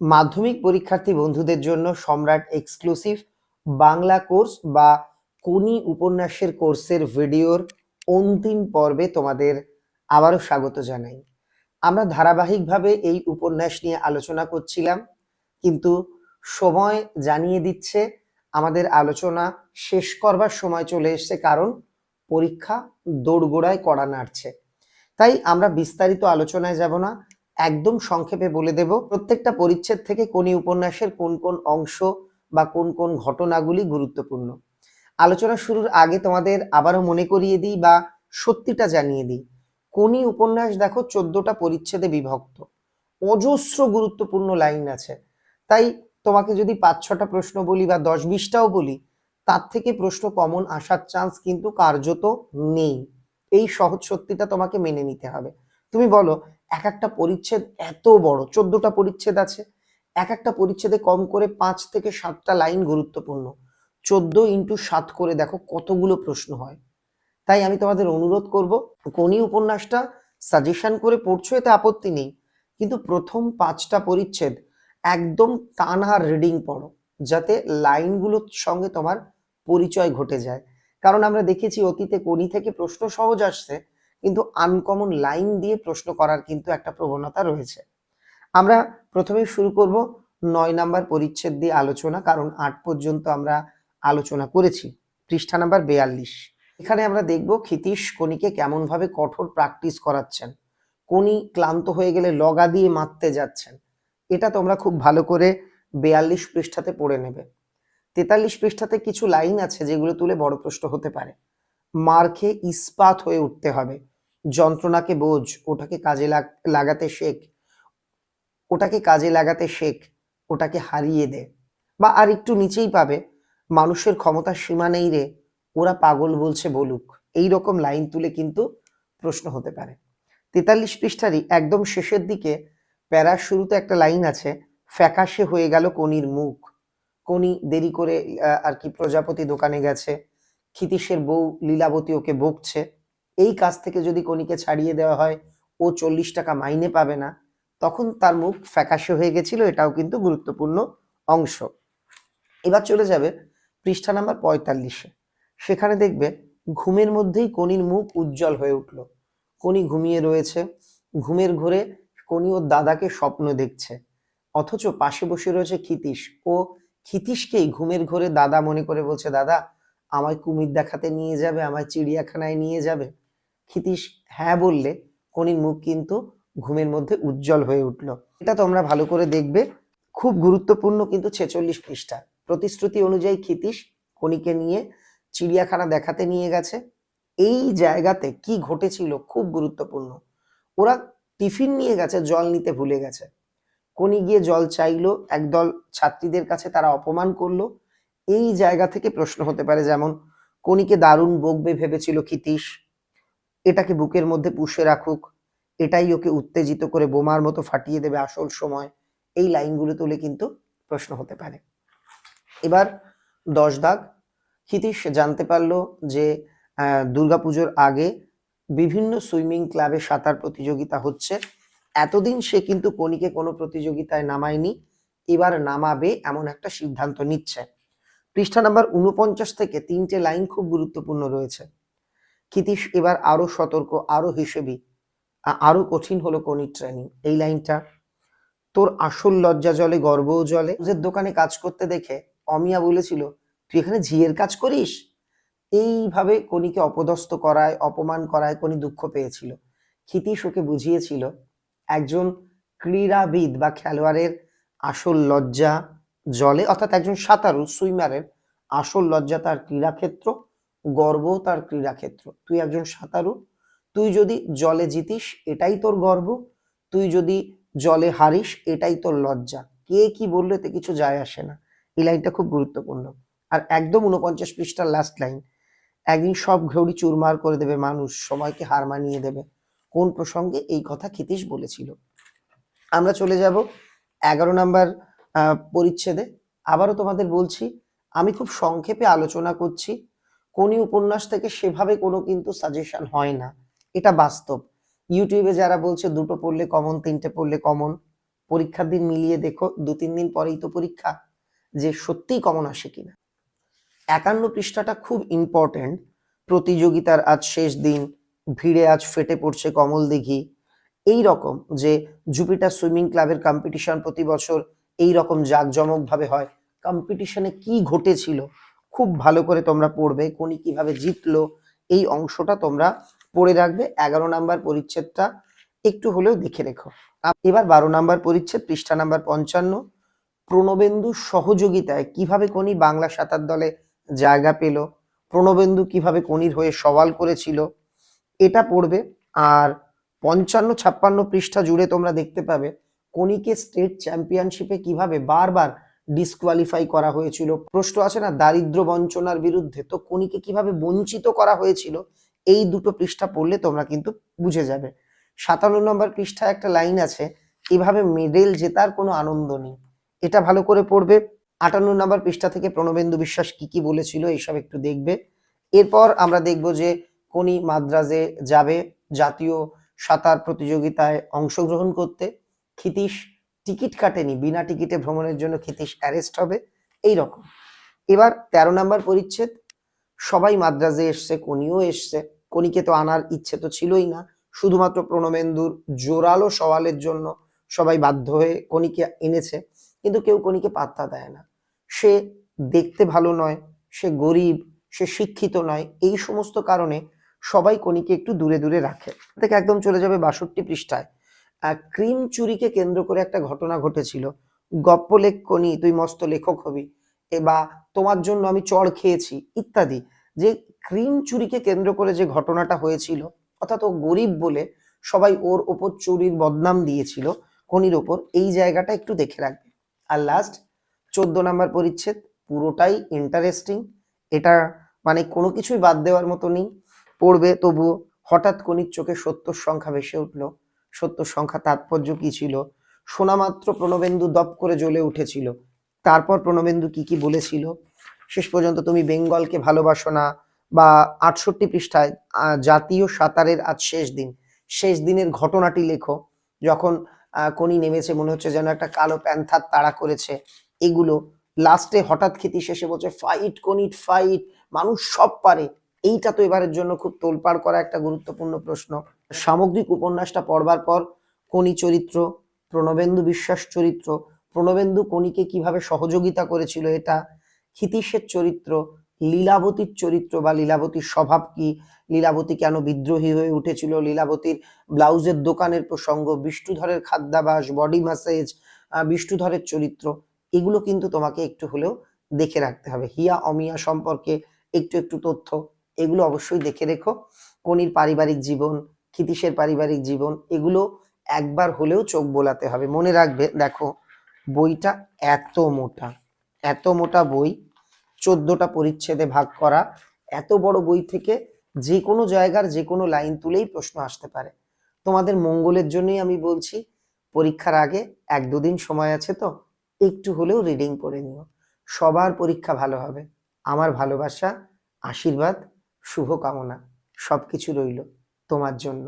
মাধ্যমিক পরীক্ষার্থী বন্ধুদের জন্য সম্রাট এক্সক্লুসিভ বাংলা কোর্স বা কোনি উপন্যাসের কোর্সের ভিডিওর অন্তিম পর্বে তোমাদের আবারও স্বাগত জানাই। আমরা ধারাবাহিকভাবে এই উপন্যাস নিয়ে আলোচনা করছিলাম, কিন্তু সময় জানিয়ে দিচ্ছে, আমাদের আলোচনা শেষ করবার সময় চলে এসেছে কারণ পরীক্ষা দোরগোড়ায় কড়া নাড়ছে। তাই আমরা বিস্তারিত আলোচনায় যাব না একদম সংক্ষেপে বলে দেব। প্রত্যেকটা পরিচ্ছেদ থেকে কোনি উপন্যাসের কোন কোন অংশ বা কোন কোন ঘটনাগুলি গুরুত্বপূর্ণ। আলোচনা শুরুর আগে তোমাদের আবারও মনে করিয়ে দিই বা সত্যিটা জানিয়ে দিই। কোনি উপন্যাস দেখো চোদ্দটা পরিচ্ছেদে বিভক্ত। অজস্র গুরুত্বপূর্ণ লাইন আছে। তাই তোমাকে যদি পাঁচ ছটা প্রশ্ন বলি বা দশ বিশটাও বলি, তার থেকে প্রশ্ন কমন আসার চান্স কিন্তু কার্যত নেই। এই সহজ সত্যিটা তোমাকে মেনে নিতে হবে। তুমি বলো এক একটা পরিচ্ছেদ এত বড়, চোদ্দটা পরিচ্ছেদ আছে। এক একটা পরিচ্ছেদে কম করে পাঁচ থেকে সাতটা লাইন গুরুত্বপূর্ণ। চোদ্দ ইন্টু সাত করে দেখো কতগুলো প্রশ্ন হয়। তাই আমি তোমাদের অনুরোধ করব, কোনি উপন্যাসটা সাজেশন করে পড়ছো এতে আপত্তি নেই। কিন্তু প্রথম পাঁচটা পরিচ্ছেদ একদম টানা রিডিং পড়ো, যাতে লাইনগুলোর সঙ্গে তোমার পরিচয় ঘটে যায়। কারণ আমরা দেখেছি অতীতে কোনি থেকে প্রশ্ন সহজ আসছে কিন্তু আনকমন লাইন দিয়ে প্রশ্ন করার কিন্তু একটা প্রবণতা রয়েছে। আমরা প্রথমে শুরু করব নয় নাম্বার পরিচ্ছেদ দিয়ে আলোচনা, কারণ আট পর্যন্ত আমরা আলোচনা করেছি। পৃষ্ঠা নাম্বার বেয়াল্লিশ। এখানে আমরা দেখব ক্ষিতীশ কনিকে কেমন ভাবে কঠোর প্র্যাকটিস করাচ্ছেন। কোনি ক্লান্ত হয়ে গেলে লগা দিয়ে মারতে যাচ্ছেন। এটা তোমরা খুব ভালো করে বেয়াল্লিশ পৃষ্ঠাতে পড়ে নেবে। তেতাল্লিশ পৃষ্ঠাতে কিছু লাইন আছে যেগুলো তুলে বড় প্রশ্ন হতে পারে। মার খেয়ে ইস্পাত হয়ে উঠতে হবে। যন্ত্রণাকে বোঝ, ওটাকে কাজে লাগ- লাগাতে শেখ, ওটাকে কাজে লাগাতে শেখ, ওটাকে হারিয়ে দে। বা আর একটু নিচেই পাবে, মানুষের ক্ষমতার সীমা নেই রে, ওরা পাগল বলছে বলুক। এই রকম লাইন তুলে কিন্তু প্রশ্ন হতে পারে। তেতাল্লিশ পৃষ্ঠারই একদম শেষের দিকে প্যারার শুরুতে একটা লাইন আছে, ফ্যাকাশে হয়ে গেল কনির মুখ। কনি দেরি করে আর কি প্রজাপতি দোকানে গেছে, ক্ষিতীশের বউ লীলাবতী ওকে বকছে এই কাজ থেকে যদি কনিকে ছাড়িয়ে দেওয়া হয়, ও চল্লিশ টাকা মাইনে পাবে না, তখন তার মুখ ফ্যাকাশে হয়ে গেছিল, এটাও কিন্তু গুরুত্বপূর্ণ অংশ। এবার চলে যাবে পৃষ্ঠা নাম্বার পঁয়তাল্লিশে। সেখানে দেখবে ঘুমের মধ্যেই কনির মুখ উজ্জ্বল হয়ে উঠল। কনি ঘুমিয়ে রয়েছে, ঘুমের ঘোরে কনি ওর দাদাকে স্বপ্ন দেখছে। অথচ পাশে বসে রয়েছে ক্ষিতীশ। ও ক্ষিতীশকেই ঘুমের ঘোরে দাদা মনে করে বলছে, দাদা, আমায় কুমির দেখাতে নিয়ে যাবে, আমায় চিড়িয়াখানায় নিয়ে যাবে। ক্ষিতীশ হ্যাঁ বললে কনির মুখ কিন্তু ঘুমের মধ্যে উজ্জ্বল হয়ে উঠল। এটা তোমরা ভালো করে দেখবে। খুব গুরুত্বপূর্ণ কিন্তু ছেচল্লিশ পৃষ্ঠা। প্রতিশ্রুতি অনুযায়ী ক্ষিতীশ কনিকে নিয়ে চিড়িয়াখানা দেখাতে নিয়ে গেছে। এই জায়গাতে কি ঘটেছিল খুব গুরুত্বপূর্ণ। ওরা টিফিন নিয়ে গেছে, জল নিতে ভুলে গেছে। কোনি গিয়ে জল চাইলো, একদল ছাত্রীদের কাছে তারা অপমান করল। এই জায়গা থেকে প্রশ্ন হতে পারে যেমন, কনিকে দারুণ বকবে ভেবেছিল ক্ষিতীশ। এটাকে বুকের মধ্যে পুষে রাখুক, এটাই ওকে উত্তেজিত করে বোমার মতো ফাটিয়ে দেবে আসল সময়। এই লাইনগুলো তুলে কিন্তু প্রশ্ন হতে পারে। এবার দশ দাগ। ক্ষিতীশ জানতে পারল যে দুর্গাপুজোর আগে বিভিন্ন সুইমিং ক্লাবে সাঁতার প্রতিযোগিতা হচ্ছে। এতদিন সে কিন্তু কনিকে কোনো প্রতিযোগিতায় নামায়নি। এবার নামাবে এমন একটা সিদ্ধান্ত নিচ্ছে। পৃষ্ঠা নাম্বার উনপঞ্চাশ থেকে তিনটে লাইন খুব গুরুত্বপূর্ণ রয়েছে। ক্ষিতীশ এবার আরও সতর্ক, আরও হিসেবি, আ- আরও কঠিন হলো কনির ট্রেনিং এই লাইনটা, তোর আসল লজ্জা জলে, গর্বও জলে। ওদের দোকানে কাজ করতে দেখে অমিয়া বলেছিল, তুই এখানে ঝিয়ের কাজ করিস? এইভাবে কনিকে অপদস্থ করায়, অপমান করায় কনি দুঃখ পেয়েছিল। ক্ষিতীশ ওকে বুঝিয়েছিল, একজন ক্রীড়াবিদ বা খেলোয়াড়ের আসল লজ্জা জলে, অর্থাৎ একজন সাঁতারু, সুইমারের আসল লজ্জা তার ক্রীড়াক্ষেত্র গর্ব তার ক্রীড়াক্ষেত্র। তুই একজন সাঁতারু, তুই যদি জলে জিতিস, এটাই তোর গর্ব। তুই যদি জলে হারিস, এটাই তোর লজ্জা। কে কি বললে তে কিছু যায় আসে না। এই লাইনটা খুব গুরুত্বপূর্ণ। আর একদম উনপঞ্চাশ পৃষ্ঠার লাস্ট লাইন একদিন সব ঘড়ি চুরমার করে দেবে মানুষ সময়কে হার মানিয়ে দেবে। কোন প্রসঙ্গে এই কথা ক্ষিতীশ বলেছিল। আমরা চলে যাব এগারো নাম্বার পরিচ্ছেদে। আবারও তোমাদের বলছি, আমি খুব সংক্ষেপে আলোচনা করছি। কোনি উপন্যাস থেকে সেভাবে কোনো কিন্তু সাজেশন হয় না। এটা বাস্তব। ইউটিউবে যারা বলছে দুটো পড়লে কমন তিনটে পড়লে কমন পরীক্ষার দিন মিলিয়ে দেখো, দু, তিন দিন পরেই তো পরীক্ষা যে সত্যিই কমন আসে কিনা। একান্ন পৃষ্ঠাটা খুব ইম্পর্টেন্ট প্রতিযোগিতার আজ শেষ দিন, ভিড়ে আজ ফেটে পড়ছে কমল দিঘি। এই রকম যে জুপিটার সুইমিং ক্লাবের কম্পিটিশন প্রতি বছর এই রকম জাঁকজমকভাবে হয়। কম্পিটিশনে কি ঘটেছিল? খুব ভালো করে তোমরা পড়বে, কোনি কীভাবে জিতলো, এই অংশটা তোমরা পড়ে রাখবে। এগারো নাম্বার পরিচ্ছেদটা একটু হলেও দেখে রেখো। এবার বারো নাম্বার পরিচ্ছেদ, পৃষ্ঠা নাম্বার পঞ্চান্ন। প্রণবেন্দু সহযোগিতায় কীভাবে কোনি বাংলা সাঁতার দলে জায়গা পেল, প্রণবেন্দু কীভাবে কোনির হয়ে সওয়াল করেছিল, এটা পড়বে। আর পঞ্চান্ন, ছাপ্পান্ন পৃষ্ঠা জুড়ে তোমরা দেখতে পাবে কোনিকে স্টেট চ্যাম্পিয়নশিপে কীভাবে বারবার ডিসকোয়ালিফাই করা হয়েছিল। প্রশ্ন আছে না দারিদ্র বঞ্চনার বিরুদ্ধে? তো কোনিকে কীভাবে বঞ্চিত করা হয়েছিল? এই দুটো পৃষ্ঠা পড়লে তোমরা কিন্তু বুঝে যাবে। সাতান্ন নম্বর পৃষ্ঠায় একটা লাইন আছে, এভাবে মেডেল জেতার কোনো আনন্দ নেই। এটা ভালো করে পড়বে। আটান্ন নম্বর পৃষ্ঠা থেকে প্রণবেন্দু বিশ্বাস কি কি বলেছিল, এইসব একটু দেখবে। এরপর আমরা দেখব যে কোনি মাদ্রাজে যাবে জাতীয় সাঁতার প্রতিযোগিতায় অংশগ্রহণ করতে। ক্ষিতীশ টিকিট কাটেনি, বিনা টিকিটে ভ্রমণের জন্য ক্ষিতীশ অ্যারেস্ট হবে এই রকম এবার তেরো নম্বর পরিচ্ছেদ, সবাই মাদ্রাজে এসছে কোনিও এসছে কোনিকে তো আনার ইচ্ছে তো ছিলই না। শুধুমাত্র প্রণবেন্দুর জোরালো সওয়ালের জন্য সবাই বাধ্য হয়ে কোনিকে এনেছে, কিন্তু কেউ কোনিকে পাত্তা দেয় না। সে দেখতে ভালো নয়, সে গরিব, সে শিক্ষিত নয়, এই সমস্ত কারণে সবাই কনিকে একটু দূরে দূরে রাখে। থেকে একদম চলে যাবে বাষট্টি পৃষ্ঠায়। ক্রিম চুরিকে কেন্দ্র করে একটা ঘটনা ঘটেছিল। গপ্প লেখ কনি, তুই মস্ত লেখক হবি। এ বা তোমার জন্য আমি চড় খেয়েছি, ইত্যাদি। যে ক্রিম চুরিকে কেন্দ্র করে যে ঘটনাটা হয়েছিল, অর্থাৎ ও গরিব বলে সবাই ওর ওপর চুরির বদনাম দিয়েছিল খনির ওপর, এই জায়গাটা একটু দেখে রাখবে। আর লাস্ট চোদ্দ নাম্বার পরিচ্ছেদ, পুরোটাই ইন্টারেস্টিং এটা মানে কোনো কিছুই বাদ দেওয়ার মতো নেই। পড়বে, তবুও হঠাৎ কনির চোখে সত্তর সংখ্যা ভেসে উঠল। সত্তর সংখ্যা তাৎপর্য কি ছিল? শোনামাত্র প্রণবেন্দু দপ করে জ্বলে উঠেছিল। তারপর প্রণবেন্দু কি কি বলেছিল? শেষ পর্যন্ত তুমি বেঙ্গলকে ভালোবাসো না বা আটষট্টি পৃষ্ঠায় জাতীয় সাঁতারের আজ শেষ দিন। শেষ দিনের ঘটনাটি লেখো। যখন কোনি নেমেছে, মনে হচ্ছে যেন একটা কালো প্যান্থার তাড়া করেছে। এগুলো লাস্টে হঠাৎ খেতি শেষে বলছে ফাইট কোনিট ফাইট মানুষ সব পারে। এইটা তো এবারের জন্য খুব তোলপাড় করা একটা গুরুত্বপূর্ণ প্রশ্ন। সামগ্রিক উপন্যাসটা পড়বার পর কোনি চরিত্র, প্রণবেন্দু বিশ্বাস চরিত্র, প্রণবেন্দু কোনিকে কীভাবে সহযোগিতা করেছিল এটা, ক্ষিতীশের চরিত্র, লীলাবতীর চরিত্র বা লীলাবতীর স্বভাব কি, লীলাবতী কেন বিদ্রোহী হয়ে উঠেছিল, লীলাবতীর ব্লাউজের দোকানের প্রসঙ্গ, বিষ্ণুধরের খাদ্যাভাস, বডি ম্যাসেজ বিষ্ণুধরের চরিত্র, এগুলো কিন্তু তোমাকে একটু হলেও দেখে রাখতে হবে। হিয়া অমিয়া সম্পর্কে একটু একটু তথ্য। এগুলো অবশ্যই দেখে রেখো। কনির পারিবারিক জীবন, ক্ষিতীশের পারিবারিক জীবন, এগুলো একবার হলেও চোখ বোলাতে হবে। মনে রাখবে, দেখো, বইটা এত মোটা এত মোটা বই, চোদ্দটা পরিচ্ছেদে ভাগ করা, এত বড় বই থেকে যে কোনো জায়গার যে কোনো লাইন তুলেই প্রশ্ন আসতে পারে। তোমাদের মঙ্গলের জন্যই আমি বলছি, পরীক্ষার আগে এক দুদিন সময় আছে তো, একটু হলেও রিডিং করে নিও। সবার পরীক্ষা ভালো হবে। আমার ভালোবাসা, আশীর্বাদ শুভকামনা সব কিছু রইল তোমার জন্য।